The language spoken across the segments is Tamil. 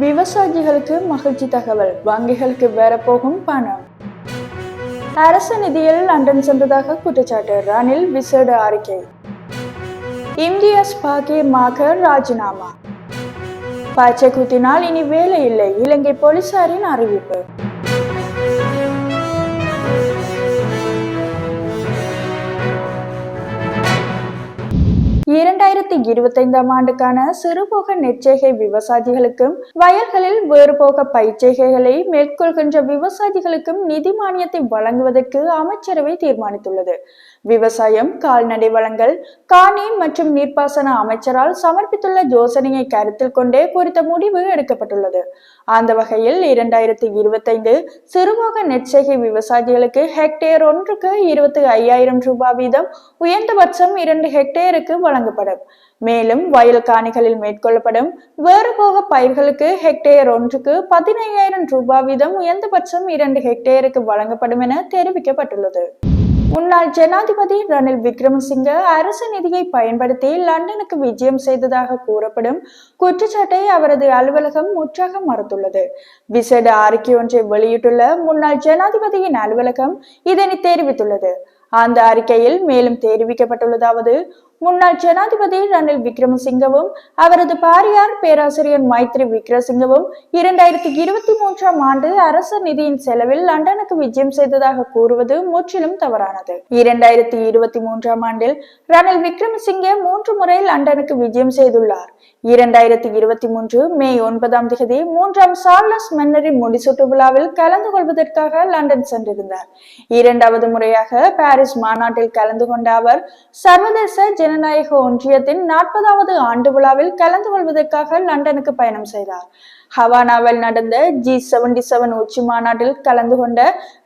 விவசாயிகளுக்கு மகிழ்ச்சி தகவல். வங்கிகளுக்கு வேற போகும் பணம். அரசு நிதியில் லண்டன் சென்றதாக குற்றச்சாட்டு. ரணில் விசேட அறிக்கை. இம்தியாஸ் பாகீர் ராஜினாமா. பச்சை குத்தினால் இனி வேலை இல்லை. இலங்கை போலீசாரின் அறிவிப்பு. இரண்டாயிரத்தி இருபத்தைந்தாம் ஆண்டுக்கான சிறுபோக நெற்செய்கை விவசாயிகளுக்கும் வயல்களில் வேறுபோக பயிர்ச்செய்கைகளை மேற்கொள்கின்ற விவசாயிகளுக்கும் நிதி மானியத்தை வழங்குவதற்கு அமைச்சரவை தீர்மானித்துள்ளது. விவசாயம் கால்நடை வளங்கள் காணி மற்றும் நீர்ப்பாசன அமைச்சரால் சமர்ப்பித்துள்ள யோசனையை கருத்தில் கொண்டே குறித்த முடிவு எடுக்கப்பட்டுள்ளது. அந்த வகையில் இரண்டாயிரத்தி இருபத்தைந்து சிறுபோக நெற்செய்கை விவசாயிகளுக்கு ஹெக்டேர் ஒன்றுக்கு இருபத்தி ஐயாயிரம் ரூபாய் வீதம் உயர்ந்தபட்சம் இரண்டு ஹெக்டேருக்கு வழங்கப்படும். மேலும் வயல் காணிகளில் மேற்கொள்ளப்படும் வேறு போக பயிர்களுக்கு ஹெக்டேர் ஒன்றுக்கு பதினையாயிரம் ரூபாய் வீதம் உயர்ந்தபட்சம் இரண்டு ஹெக்டேருக்கு வழங்கப்படும் என தெரிவிக்கப்பட்டுள்ளது. முன்னாள் ஜனாதிபதி ரணில் விக்ரமசிங்க அரசு நிதியை பயன்படுத்தி லண்டனுக்கு விஜயம் செய்ததாக கூறப்படும் குற்றச்சாட்டை அவரது அலுவலகம் முற்றாக மறுத்துள்ளது. விசேட அறிக்கை ஒன்றை வெளியிட்டுள்ள முன்னாள் ஜனாதிபதியின் அலுவலகம் இதனை தெரிவித்துள்ளது. அந்த அறிக்கையில் மேலும் தெரிவிக்கப்பட்டுள்ளதாவது முன்னாள் ஜனாதிபதி ரணில் விக்ரமசிங்கவும் அவரது பாரியார் பேராசிரியர் மைத்ரி விக்ரமசிங்கவும் இரண்டாயிரத்தி இருபத்தி மூன்றாம் ஆண்டு அரசு நிதியின் செலவில் லண்டனுக்கு விஜயம் செய்ததாக கூறுவது முற்றிலும் தவறானது. இரண்டாயிரத்தி இருபத்தி மூன்றாம் ஆண்டில் ரணில் விக்ரமசிங்கே மூன்று முறை லண்டனுக்கு விஜயம் செய்துள்ளார். இரண்டாயிரத்தி இருபத்தி மூன்று மே ஒன்பதாம் தேதி மூன்றாம் சார்லஸ் மன்னரின் முடிசூட்டு விழாவில் கலந்து கொள்வதற்காக லண்டன் சென்றிருந்தார். இரண்டாவது முறையாக பாரிஸ் மாநாட்டில் கலந்து கொண்ட அவர் சர்வதேச ஜனநாயக ஒன்றியத்தின் நாற்பதாவது ஆண்டு விழாவில் கலந்து கொள்வதற்காக லண்டனுக்கு பயணம் செய்தார். ஹவானாவில் நடந்த ஜி செவன்டி செவன் உச்சி மாநாட்டில் கலந்து கொண்ட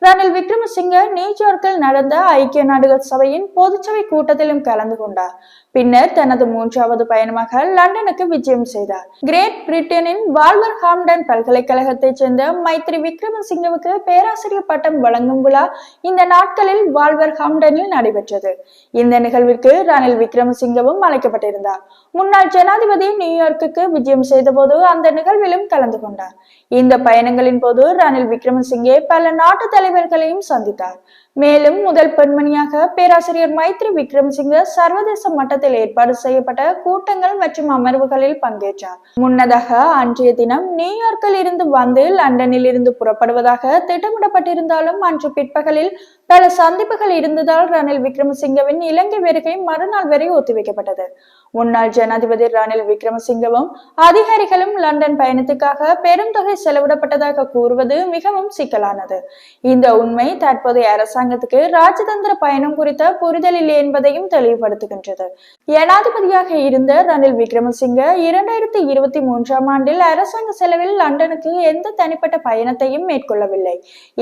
ரணில் விக்ரமசிங்க நியூயார்க்கில் நடந்த ஐக்கிய நாடுகள் சபையின் பொதுச்சபை கூட்டத்திலும் கலந்து கொண்டார். பின்னர் தனது மூன்றாவது பயணமாக லண்டனுக்கு விஜயம் செய்தார். கிரேட் பிரிட்டனின் வால்வர் ஹாம்டன் பல்கலைக்கழகத்தைச் சேர்ந்த மைத்ரி விக்ரமசிங்கவுக்கு பேராசிரியர் பட்டம் வழங்கும் விழா இந்த நாட்களில் வால்வர் ஹாம்டனில் நடைபெற்றது. இந்த நிகழ்விற்கு ரணில் விக்ரமசிங்கவும் அழைக்கப்பட்டிருந்தார். முன்னாள் ஜனாதிபதி நியூயார்க்கு விஜயம் செய்தபோது அந்த நிகழ்விலும் கலந்து கொண்டார். இந்த பயணங்களின் போது ரணில் விக்ரமசிங்கே பல நாட்டு தலைவர்களையும் சந்தித்தார். மேலும் முதல் பெண்மணியாக பேராசிரியர் மைத்ரி விக்ரமசிங்க சர்வதேச மட்டத்தில் ஏற்பாடு செய்யப்பட்ட கூட்டங்கள் மற்றும் அமர்வுகளில் பங்கேற்றார். முன்னதாக அன்றைய தினம் நியூயார்க்கில் இருந்து வந்து லண்டனில் இருந்து புறப்படுவதாக திட்டமிடப்பட்டிருந்தாலும் அன்று பிற்பகலில் பல சந்திப்புகள் இருந்ததால் ரணில் விக்ரமசிங்கவின் இலங்கை வருகை மறுநாள் வரை ஒத்திவைக்கப்பட்டது. முன்னாள் ஜனாதிபதி ரணில் விக்ரமசிங்கவும் அதிகாரிகளும் லண்டன் பயணத்துக்காக பெரும் தொகை செலவிடப்பட்டதாக கூறுவது மிகவும் சிக்கலானது. இந்த உண்மை தற்போதைய அரசாங்கத்துக்கு ராஜதந்திர பயணம் குறித்த புரிதல் இல்லை என்பதையும் தெளிவுபடுத்துகின்றது. ஜனாதிபதியாக இருந்த ரணில் விக்ரமசிங்க இரண்டாயிரத்தி இருபத்தி மூன்றாம் ஆண்டில் அரசாங்க செலவில் லண்டனுக்கு எந்த தனிப்பட்ட பயணத்தையும் மேற்கொள்ளவில்லை.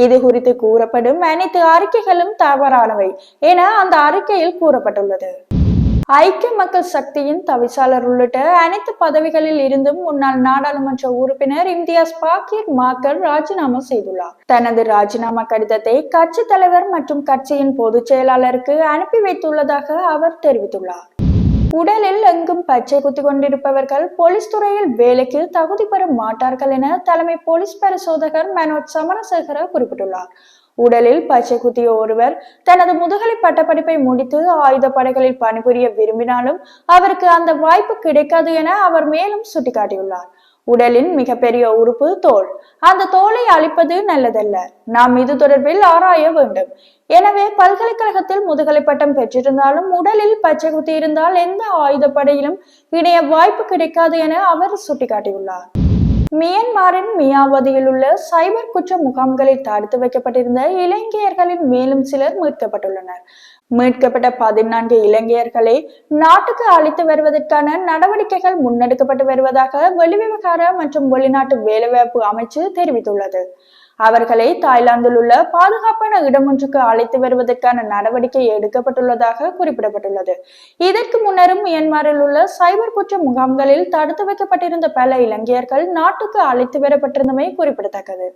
இது குறித்து கூறப்படும் அனைத்து அறிக்கைகளும் தவறானவை என அந்த அறிக்கையில் கூறப்பட்டுள்ளது. ஐக்கிய மக்கள் சக்தியின் தவிசாளர் உள்ளிட்ட அனைத்து பதவிகளில் இருந்தும் முன்னாள் நாடாளுமன்ற உறுப்பினர் இம்தியாஸ் பாக்கீர் மாக்கர் ராஜினாமா செய்துள்ளார். தனது ராஜினாமா கடிதத்தை கட்சி தலைவர் மற்றும் கட்சியின் பொதுச் செயலாளருக்கு அனுப்பி வைத்துள்ளதாக அவர் தெரிவித்துள்ளார். உடலில் எங்கும் பச்சை குத்தி கொண்டிருப்பவர்கள் போலீஸ் துறையில் வேலைக்கு தகுதி பெற மாட்டார்கள் என தலைமை போலீஸ் பரிசோதகர் மனோஜ் சமரசேகர குறிப்பிட்டுள்ளார். உடலில் பச்சை குத்திய ஒருவர் தனது முதுகலை பட்டப்படிப்பை முடித்து ஆயுத படைகளில் பணிபுரிய விரும்பினாலும் அவருக்கு அந்த வாய்ப்பு கிடைக்காது என அவர் மேலும் சுட்டிக்காட்டியுள்ளார். உடலின் மிகப்பெரிய உறுப்பு தோல். அந்த தோலை அழிப்பது நல்லதல்ல. நாம் இது தொடர்பில் ஆராய வேண்டும். எனவே பல்கலைக்கழகத்தில் முதுகலை பட்டம் பெற்றிருந்தாலும் உடலில் பச்சை குத்தி இருந்தால் எந்த ஆயுதப்படையிலும் இணைய வாய்ப்பு கிடைக்காது என அவர் சுட்டிக்காட்டியுள்ளார். மியான்மரின் மியாவதியில் உள்ள சைபர் குற்ற முகாம்களில் தடுத்து வைக்கப்பட்டிருந்த இலங்கையர்களின் மேலும் சிலர் மீட்கப்பட்டுள்ளனர். மீட்கப்பட்ட பதினான்கு இலங்கையர்களை நாட்டுக்கு அழைத்து வருவதற்கான நடவடிக்கைகள் முன்னெடுக்கப்பட்டு வருவதாக வெளிவிவகார மற்றும் வெளிநாட்டு வேலைவாய்ப்பு அமைச்சு தெரிவித்துள்ளது. அவர்களை தாய்லாந்தில் உள்ள பாதுகாப்பான இடம் ஒன்றுக்கு அழைத்து வருவதற்கான நடவடிக்கை எடுக்கப்பட்டுள்ளதாக குறிப்பிடப்பட்டுள்ளது. இதற்கு முன்னரும் மியான்மரில் உள்ள சைபர் குற்ற முகாம்களில் தடுத்து வைக்கப்பட்டிருந்த பல இலங்கையர்கள் நாட்டுக்கு அழைத்து வரப்பட்டிருந்தமை குறிப்பிடத்தக்கது.